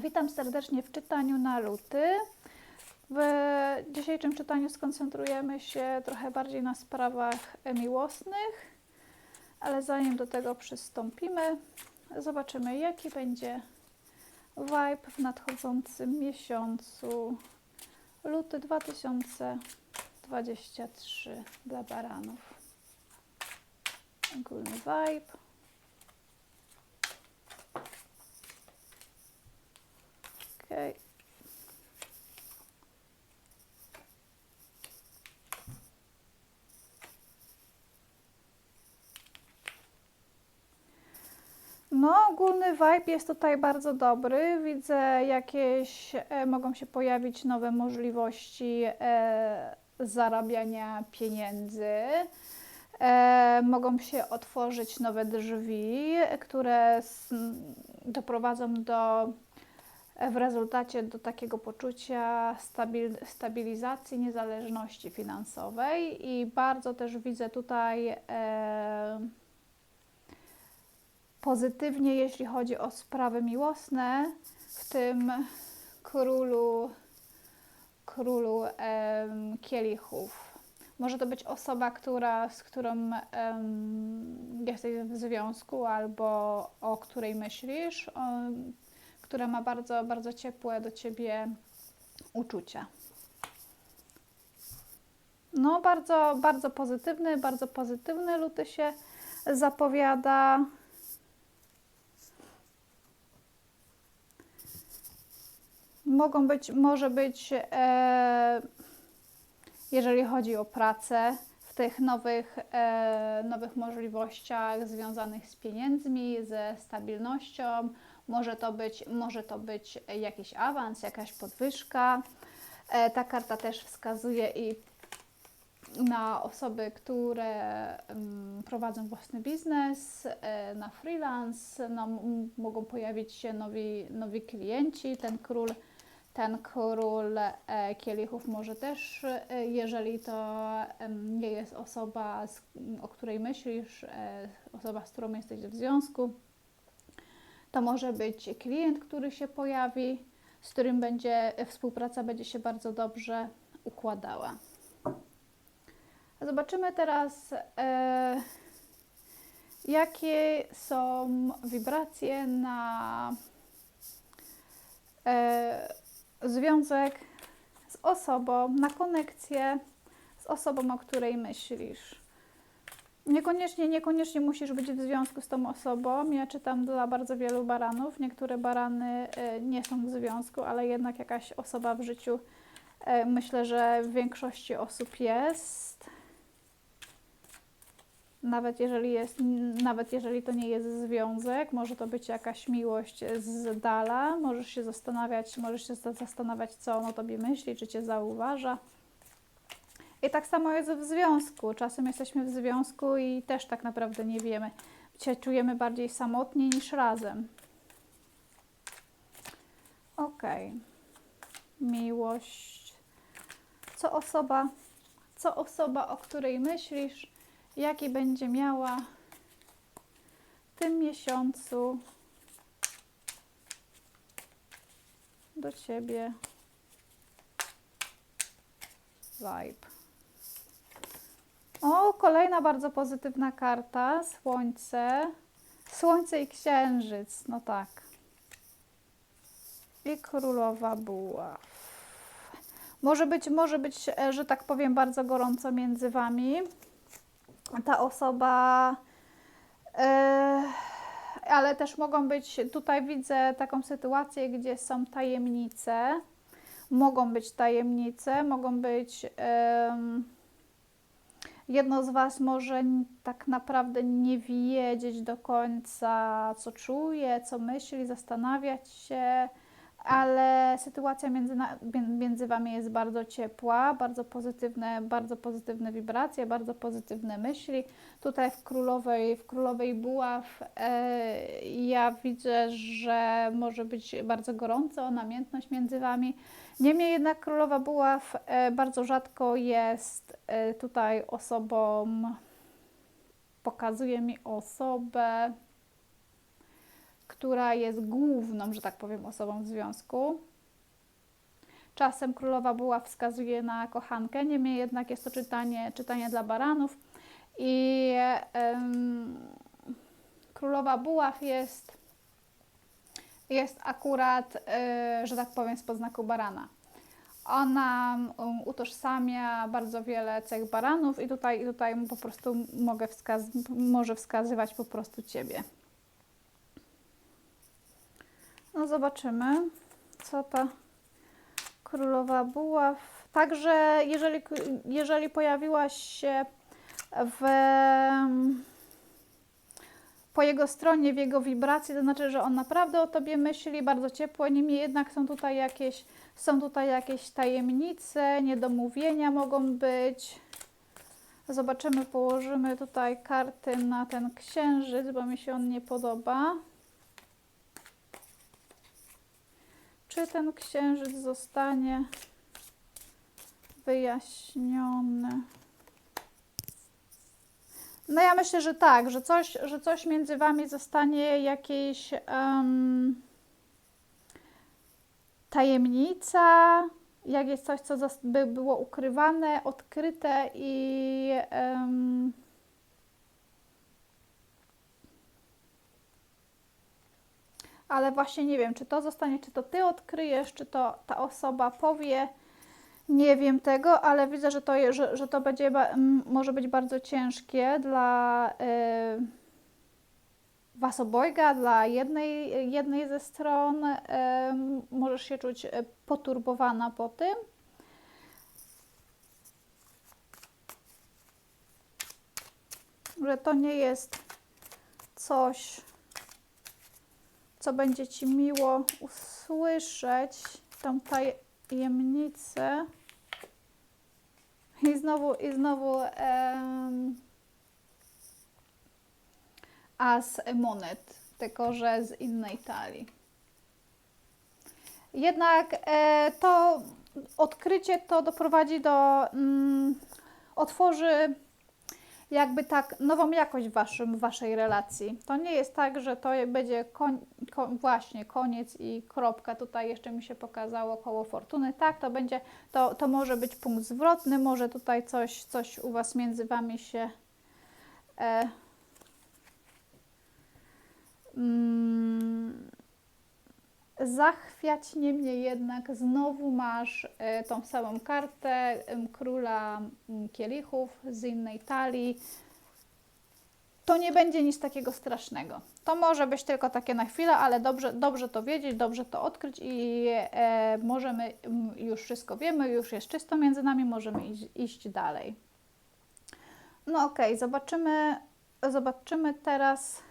Witam serdecznie w czytaniu na luty. W dzisiejszym czytaniu skoncentrujemy się trochę bardziej na sprawach miłosnych, ale zanim do tego przystąpimy, zobaczymy, jaki będzie vibe w nadchodzącym miesiącu luty 2023 dla baranów. Ogólny vibe. Okej. No, ogólny vibe jest tutaj bardzo dobry. Widzę jakieś, e, mogą się pojawić nowe możliwości e, zarabiania pieniędzy. E, mogą się otworzyć nowe drzwi, które s- doprowadzą do w rezultacie do takiego poczucia stabil, stabilizacji, niezależności finansowej i bardzo też widzę tutaj e, pozytywnie, jeśli chodzi o sprawy miłosne, w tym królu, królu em, kielichów. Może to być osoba, która, z którą jesteś w związku albo o której myślisz, która ma bardzo, bardzo ciepłe do ciebie uczucia. No, bardzo, bardzo pozytywny, bardzo pozytywny luty się zapowiada. Mogą być, może być, e, jeżeli chodzi o pracę, w tych nowych, e, nowych możliwościach związanych z pieniędzmi, ze stabilnością. Może to być, może to być jakiś awans, jakaś podwyżka. E, ta karta też wskazuje i na osoby, które mm, prowadzą własny biznes, e, na freelance, no, mogą pojawić się nowi, nowi klienci. Ten król, ten król e, kielichów może też, jeżeli to nie jest osoba, o której myślisz, osoba, z którą jesteś w związku, to może być klient, który się pojawi, z którym będzie współpraca będzie się bardzo dobrze układała. Zobaczymy teraz, e, jakie są wibracje na e, związek z osobą, na konekcję z osobą, o której myślisz. Niekoniecznie, niekoniecznie musisz być w związku z tą osobą. Ja czytam dla bardzo wielu baranów. Niektóre barany e, nie są w związku, ale jednak jakaś osoba w życiu, e, myślę, że w większości osób jest. Nawet jeżeli, jest, nawet jeżeli to nie jest związek, może to być jakaś miłość z dala. Możesz się zastanawiać, możesz się za- zastanawiać, co on tobie myśli, czy cię zauważa. I tak samo jest w związku. Czasem jesteśmy w związku i też tak naprawdę nie wiemy. Się czujemy bardziej samotnie niż razem. Okej. Miłość. Co osoba, co osoba, o której myślisz, jaki będzie miała w tym miesiącu do ciebie vibe. O, kolejna bardzo pozytywna karta. Słońce. Słońce i księżyc. No tak. I królowa buław. Może być, może być, e, że tak powiem, bardzo gorąco między wami. Ta osoba. e, ale też mogą być, tutaj widzę taką sytuację, gdzie są tajemnice. Mogą być tajemnice, mogą być. em, jedno z Was może tak naprawdę nie wiedzieć do końca, co czuje, co myśli, zastanawiać się, ale sytuacja między, między Wami jest bardzo ciepła, bardzo pozytywne, bardzo pozytywne wibracje, bardzo pozytywne myśli. Tutaj w Królowej, w Królowej Buław e, ja widzę, że może być bardzo gorąco, namiętność między Wami. Niemniej jednak Królowa Buław e, bardzo rzadko jest e, tutaj osobą, pokazuje mi osobę, która jest główną, że tak powiem, osobą w związku. Czasem królowa buła wskazuje na kochankę, niemniej jednak jest to czytanie, czytanie dla baranów i królowa buław jest, jest akurat, y, że tak powiem, spod znaku barana. Ona um, utożsamia bardzo wiele cech baranów i tutaj, i tutaj po prostu mogę wskaz- może wskazywać po prostu Ciebie. No zobaczymy, co ta królowa buław. Także jeżeli, jeżeli pojawiłaś się w, po jego stronie, w jego wibracji, to znaczy, że on naprawdę o tobie myśli bardzo ciepło, niemniej jednak są tutaj jakieś, są tutaj jakieś tajemnice, niedomówienia mogą być. Zobaczymy, położymy tutaj karty na ten księżyc, bo mi się on nie podoba. Czy ten księżyc zostanie wyjaśniony? No ja myślę, że tak, że coś, że coś między Wami zostanie jakieś um, tajemnica, jak jest coś, co by było ukrywane, odkryte i um, ale właśnie nie wiem, czy to zostanie, czy to Ty odkryjesz, czy to ta osoba powie. Nie wiem tego, ale widzę, że to, że, że to będzie, może być bardzo ciężkie dla y, Was obojga, dla jednej, jednej ze stron. Y, możesz się czuć y, poturbowana po tym. Że to nie jest coś, co będzie Ci miło usłyszeć, tą tajemnicę. I znowu, i znowu em, as monet, tylko że z innej talii. Jednak e, to odkrycie to doprowadzi do, mm, otworzy jakby tak nową jakość w waszej relacji. To nie jest tak, że to będzie koń, ko, właśnie koniec i kropka. Tutaj jeszcze mi się pokazało koło fortuny. Tak, to będzie, to, to może być punkt zwrotny, może tutaj coś, coś u was między wami się e, mm, zachwiać, niemniej jednak znowu masz e, tą samą kartę króla kielichów z innej talii. To nie będzie nic takiego strasznego. To może być tylko takie na chwilę, ale dobrze, dobrze to wiedzieć, dobrze to odkryć i e, możemy, już wszystko wiemy, już jest czysto między nami, możemy iść, iść dalej. No okay, zobaczymy, zobaczymy teraz,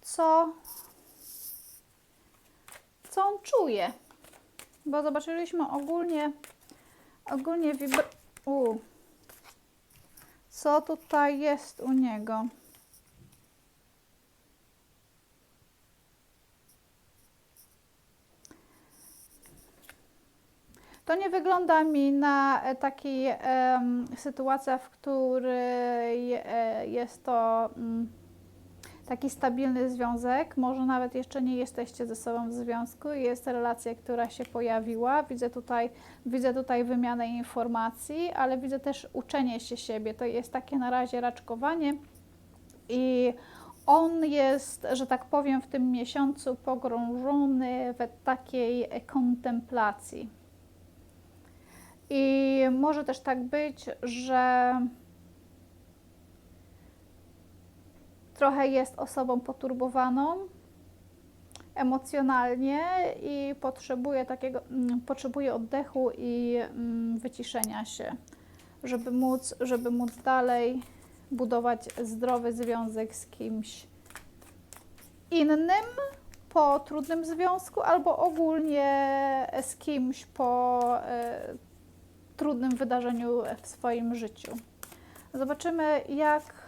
co co on czuje. Bo zobaczyliśmy ogólnie, ogólnie wibr... U. Co tutaj jest u niego? To nie wygląda mi na e, takiej um, sytuacja, w której e, jest to... Mm, taki stabilny związek, może nawet jeszcze nie jesteście ze sobą w związku, jest relacja, która się pojawiła, widzę tutaj, widzę tutaj wymianę informacji, ale widzę też uczenie się siebie, to jest takie na razie raczkowanie. I on jest, że tak powiem, w tym miesiącu pogrążony w takiej kontemplacji. I może też tak być, że trochę jest osobą poturbowaną emocjonalnie i potrzebuje takiego, mm, potrzebuje oddechu i mm, wyciszenia się, żeby móc, żeby móc dalej budować zdrowy związek z kimś innym po trudnym związku albo ogólnie z kimś po e, trudnym wydarzeniu w swoim życiu. Zobaczymy, jak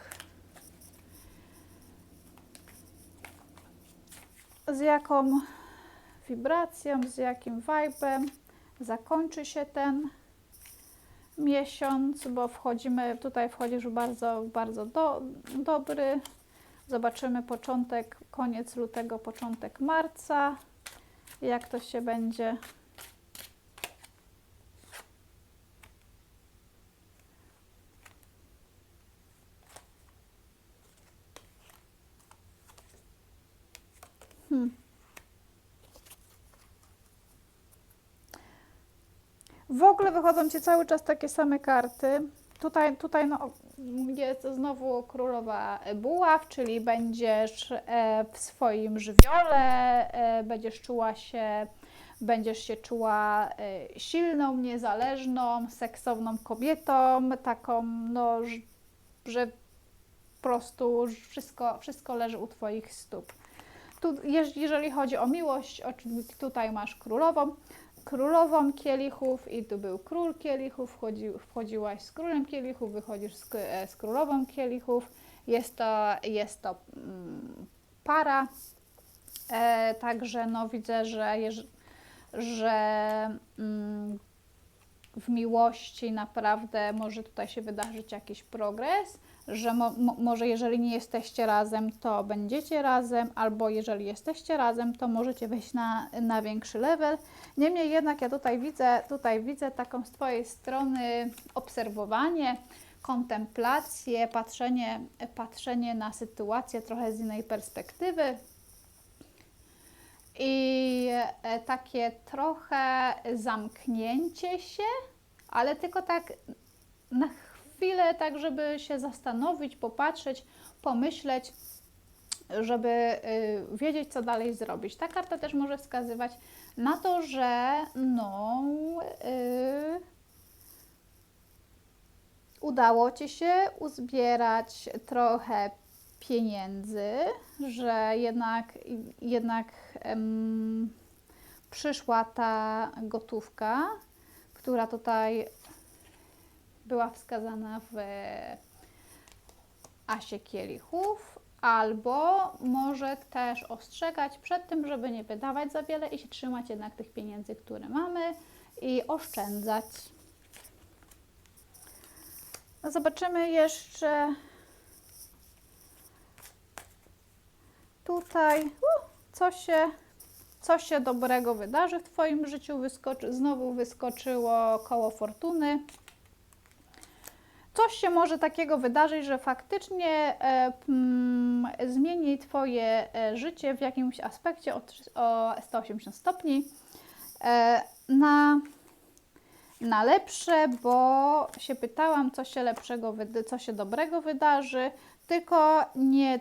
z jaką wibracją, z jakim vibem zakończy się ten miesiąc, bo wchodzimy, tutaj wchodzi już bardzo, bardzo do, dobry, Zobaczymy początek, koniec lutego, początek marca, jak to się będzie. W ogóle wychodzą Ci cały czas takie same karty. Tutaj, tutaj no, jest znowu królowa buław, czyli będziesz e, w swoim żywiole, e, będziesz czuła się, będziesz się czuła e, silną, niezależną, seksowną kobietą, taką, no, że po prostu wszystko, wszystko leży u Twoich stóp. Tu, jeż- jeżeli chodzi o miłość, tutaj masz królową, królową kielichów i tu był król kielichów, wchodzi, wchodziłaś z królem kielichów, wychodzisz z, e, z królową kielichów. Jest to, jest to mm, para, e, także no widzę, że, że mm, w miłości naprawdę może tutaj się wydarzyć jakiś progres, że mo, mo, może jeżeli nie jesteście razem, to będziecie razem, albo jeżeli jesteście razem, to możecie wejść na, na większy level. Niemniej jednak ja tutaj widzę, tutaj widzę taką z Twojej strony obserwowanie, kontemplację, patrzenie, patrzenie na sytuację trochę z innej perspektywy. I e, takie trochę zamknięcie się, ale tylko tak na chwilę, tak żeby się zastanowić, popatrzeć, pomyśleć, żeby y, wiedzieć, co dalej zrobić. Ta karta też może wskazywać na to, że no, y, udało Ci się uzbierać trochę pieniędzy, że jednak, jednak przyszła ta gotówka, która tutaj była wskazana w asie kielichów, albo może też ostrzegać przed tym, żeby nie wydawać za wiele i się trzymać jednak tych pieniędzy, które mamy i oszczędzać. Zobaczymy jeszcze tutaj, co się, co się dobrego wydarzy w Twoim życiu. Wyskoczy, znowu wyskoczyło koło fortuny coś się może takiego wydarzyć, że faktycznie e, mm, zmieni Twoje e, życie w jakimś aspekcie o, o 180 stopni e, na, na lepsze, bo się pytałam, co się lepszego, co się dobrego wydarzy, tylko nie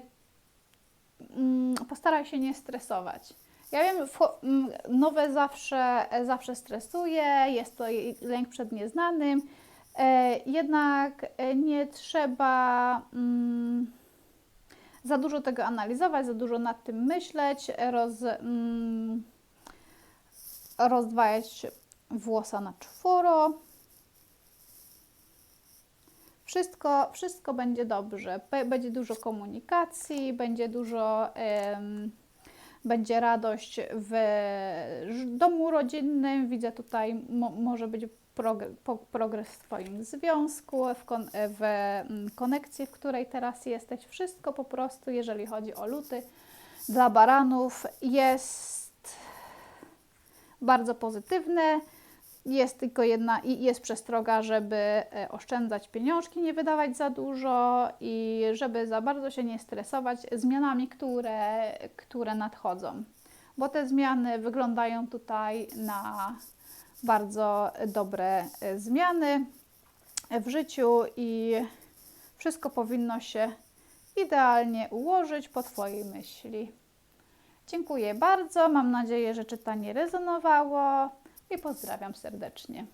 mm, postaraj się nie stresować. Ja wiem, mm, nowe zawsze, zawsze stresuje, jest to lęk przed nieznanym, jednak e, nie trzeba mm, za dużo tego analizować, za dużo nad tym myśleć, roz, mm, rozdwajać włosa na czworo. Wszystko, wszystko będzie dobrze. Będzie dużo komunikacji, będzie dużo, będzie radość w domu rodzinnym. Widzę tutaj, mo, może być prog- progres w Twoim związku, w, kon- w mm, konekcji, w której teraz jesteś. Wszystko po prostu, jeżeli chodzi o luty, dla baranów jest bardzo pozytywne. Jest tylko jedna i jest przestroga, żeby e, oszczędzać pieniążki, nie wydawać za dużo i żeby za bardzo się nie stresować zmianami, które, które nadchodzą. Bo te zmiany wyglądają tutaj na bardzo dobre e, zmiany w życiu i wszystko powinno się idealnie ułożyć po Twojej myśli. Dziękuję bardzo. Mam nadzieję, że czytanie rezonowało i pozdrawiam serdecznie.